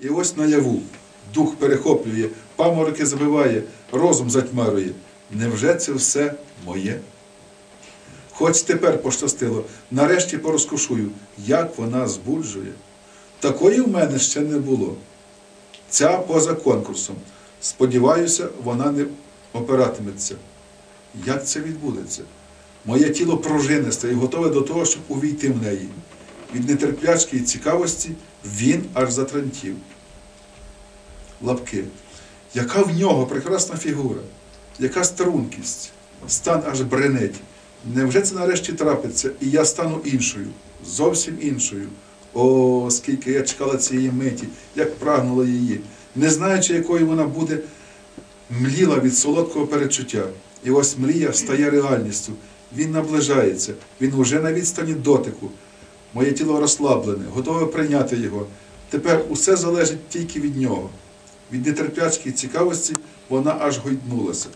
І ось наяву. Дух перехоплює, памороки забиває, розум затьмарює. Невже це все моє? Хоч тепер пощастило, нарешті порозкошую, як вона збуджує. Такої в мене ще не було. Ця поза конкурсом. Сподіваюся, вона не опиратиметься. Як це відбудеться? Моє тіло пружинисте і готове до того, щоб увійти в неї. Від нетерплячки і цікавості він аж затремтів. Лапки. Яка в нього прекрасна фігура, яка стрункість, стан аж бренить. Невже це нарешті трапиться, і я стану іншою, зовсім іншою. О, скільки я чекала цієї миті, як прагнула її, не знаючи, якою вона буде, мліла від солодкого перечуття. І ось мрія стає реальністю. Він наближається, він уже на відстані дотику. Моє тіло розслаблене, готове прийняти його. Тепер усе залежить тільки від нього. Від нетерплячки цікавості вона аж гойднулася.